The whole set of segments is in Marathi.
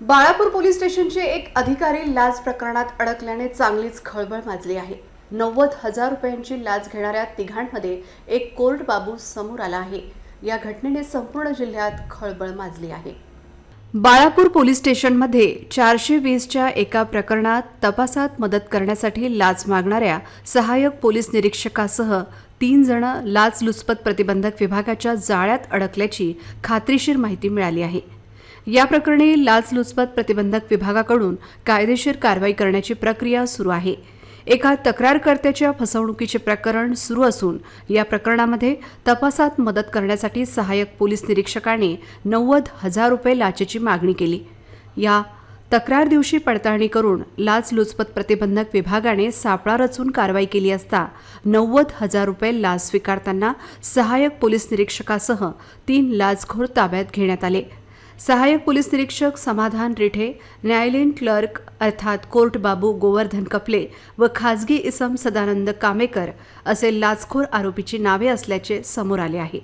बाळापूर पोलीस स्टेशनचे एक अधिकारी लाच प्रकरणात अडकल्याने चांगलीच खळबळ माजली आहे. नव्वद हजार रुपयांची लाच घेणाऱ्या तिघांमध्ये एक कोर्ट बाबू समोर आला आहे. या घटनेने संपूर्ण जिल्ह्यात खळबळ माजली आहे. बाळापूर पोलीस स्टेशनमध्ये चारशे वीसच्या एका प्रकरणात तपासात मदत करण्यासाठी लाच मागणाऱ्या सहाय्यक पोलीस निरीक्षकासह तीन जण लाचलुचपत प्रतिबंधक विभागाच्या जाळ्यात अडकल्याची खात्रीशीर माहिती मिळाली आहे. या प्रकरणी लाचलुचपत प्रतिबंधक विभागाकडून कायदेशीर कारवाई करण्याची प्रक्रिया सुरू आहे. एका तक्रारकर्त्याच्या फसवणुकीचे प्रकरण सुरू असून या प्रकरणामध्ये तपासात मदत करण्यासाठी सहाय्यक पोलीस निरीक्षकाने नव्वद हजार रुपये लाचेची मागणी केली. या तक्रार दिवशी पडताळणी करून लाचलुचपत प्रतिबंधक विभागाने सापळा रचून कारवाई केली असता नव्वद हजार रुपये लाच स्वीकारताना सहाय्यक पोलीस निरीक्षकासह तीन लाचखोर ताब्यात घेण्यात आले. सहाय्यक पोलीस निरीक्षक समाधान रिठे न्यायालयीन क्लर्क अर्थात कोर्ट बाबू गोवर्धन कपले व खाजगी इसम सदानंद कामेकर असे लाचखोर आरोपीची नावे असल्याचे समोर आले आहे.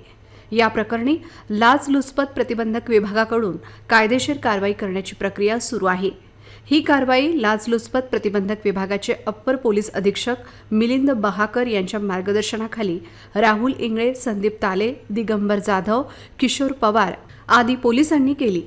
या प्रकरणी लाचलुचपत प्रतिबंधक विभागाकडून कायदेशीर कारवाई करण्याची प्रक्रिया सुरू आहे. ही कारवाई लाचलुचपत प्रतिबंधक विभागाचे अप्पर पोलीस अधीक्षक मिलिंद बहाकर यांच्या मार्गदर्शनाखाली राहुल इंगळे संदीप ताले दिगंबर जाधव किशोर पवार आदी पोलिसांनी केली.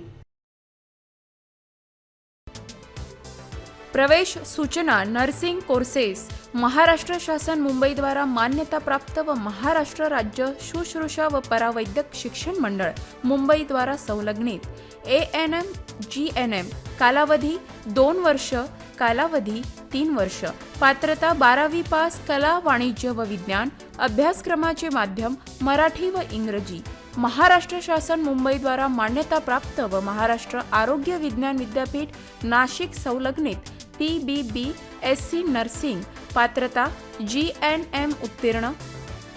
प्रवेश सूचना नर्सिंग कोर्सेस. महाराष्ट्र शासन मुंबईद्वारा मान्यताप्राप्त व महाराष्ट्र राज्य शुश्रूषा व परावैद्यक शिक्षण मंडळ मुंबईद्वारा संलग्नित. A N M G N M कालावधी दोन वर्ष कालावधी तीन वर्ष. पात्रता बारावी पास कला वाणिज्य व विज्ञान अभ्यासक्रमाचे माध्यम मराठी व इंग्रजी. महाराष्ट्र शासन मुंबईद्वारा मान्यताप्राप्त व महाराष्ट्र आरोग्य विज्ञान विद्यापीठ नाशिक संलग्नित. T B B S C nursing पात्रता जी एन एम उत्तीर्ण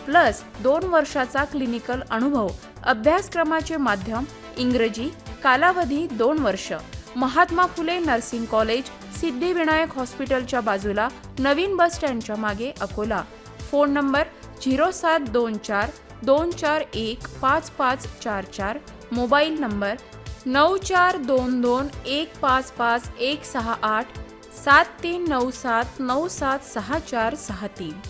प्लस दोन वर्षाचा क्लिनिकल अनुभव अभ्यासक्रमाचे माध्यम इंग्रजी कालावधी दोन वर्ष. महात्मा फुले नर्सिंग कॉलेज सिद्धिविनायक हॉस्पिटलच्या बाजूला नवीन बस स्टँडच्या मागे अकोला. फोन नंबर झिरो सात दोन चार दोन चार एक पाच पाच चार चार. मोबाईल नंबर नऊ चार दोन दोन एक पाच पाच एक सहा आठ. सात तीन नऊ सात नऊ सात सहा चार सहा तीन.